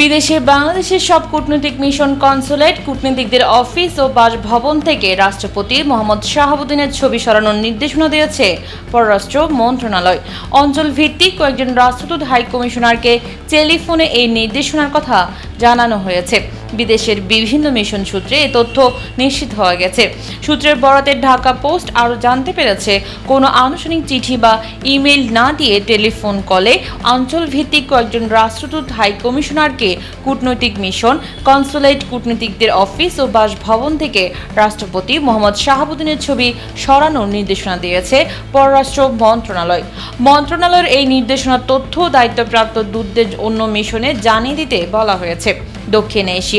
বিদেশে বাংলাদেশের সব কূটনৈতিক মিশন কনসুলেট, কূটনীতিকদের অফিস ও বাসভবন থেকে রাষ্ট্রপতি মোহাম্মদ শাহাবুদ্দিনের ছবি সরানোর নির্দেশনা দিয়েছে পররাষ্ট্র মন্ত্রণালয়। অঞ্চল ভিত্তিক কয়েকজন রাষ্ট্রদূত হাইকমিশনারকে টেলিফোনে এই নির্দেশনার কথা জানানো হয়েছে। বিদেশের বিভিন্ন মিশন সূত্রে এ তথ্য নিশ্চিত হওয়া গেছে। সূত্রের বরাতে ঢাকা পোস্ট আরও জানতে পেরেছে, কোনো আনুষ্ঠানিক চিঠি বা ইমেল না দিয়ে টেলিফোন কলে অঞ্চল ভিত্তিক কয়েকজন রাষ্ট্রদূত, হাই কমিশনারকে কূটনৈতিক মিশন, কনসুলেট কূটনীতিকদের অফিস ও বাসভবন থেকে রাষ্ট্রপতি মোহাম্মদ শাহাবুদ্দিনের ছবি সরানোর নির্দেশনা দিয়েছে পররাষ্ট্র মন্ত্রণালয়। মন্ত্রণালয়ের এই নির্দেশনার তথ্য দায়িত্বপ্রাপ্ত দূতদের অন্য মিশনে জানিয়ে দিতে বলা হয়েছে। দক্ষিণ এশিয়া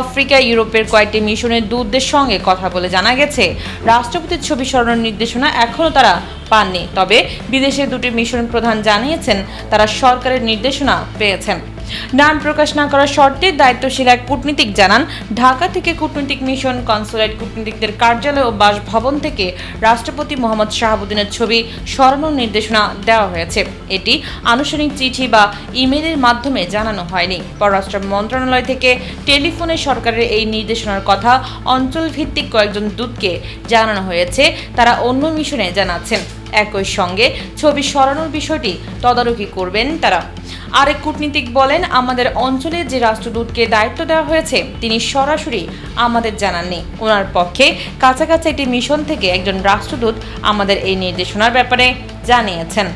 আফ্রিকা, ইউরোপের কয়েকটি মিশনের দূতদের সঙ্গে কথা বলে জানা গেছে। রাষ্ট্রপতির ছবি সরানোর নির্দেশনা এখনও তারা পাননি, তবে বিদেশের দুটি মিশন প্রধান জানিয়েছেন, তারা সরকারের নির্দেশনা পেয়েছেন। নাম প্রকাশ না করার শর্তে দায়িত্বশীল এক কূটনীতিক জানান, ঢাকা থেকে কূটনৈতিক মিশন কনসুলেট কূটনীতিকদের কার্যালয় ও বাসভবন থেকে রাষ্ট্রপতি মোহাম্মদ শাহাবুদ্দিনের ছবি সরানোর নির্দেশনা দেওয়া হয়েছে। এটি আনুষ্ঠানিক চিঠি বা ইমেলের মাধ্যমে জানানো হয়নি। পররাষ্ট্র মন্ত্রণালয় থেকে টেলিফোনে সরকারের এই নির্দেশনার কথা অঞ্চল ভিত্তিক কয়েকজন দূতকে জানানো হয়েছে। তারা অন্য মিশনে জানাচ্ছেন। একই সঙ্গে ছবি সরানোর বিষয়টি তদারকি করবেন তারা। আরেক কূটনীতিক বলেন, আমাদের অঞ্চলে যে রাষ্ট্রদূতকে দায়িত্ব দেওয়া হয়েছে, তিনি সরাসরি আমাদের জানাননি। ওনার পক্ষে কাছাকাছি একটি মিশন থেকে একজন রাষ্ট্রদূত আমাদের এই নির্দেশনার ব্যাপারে জানিয়েছেন।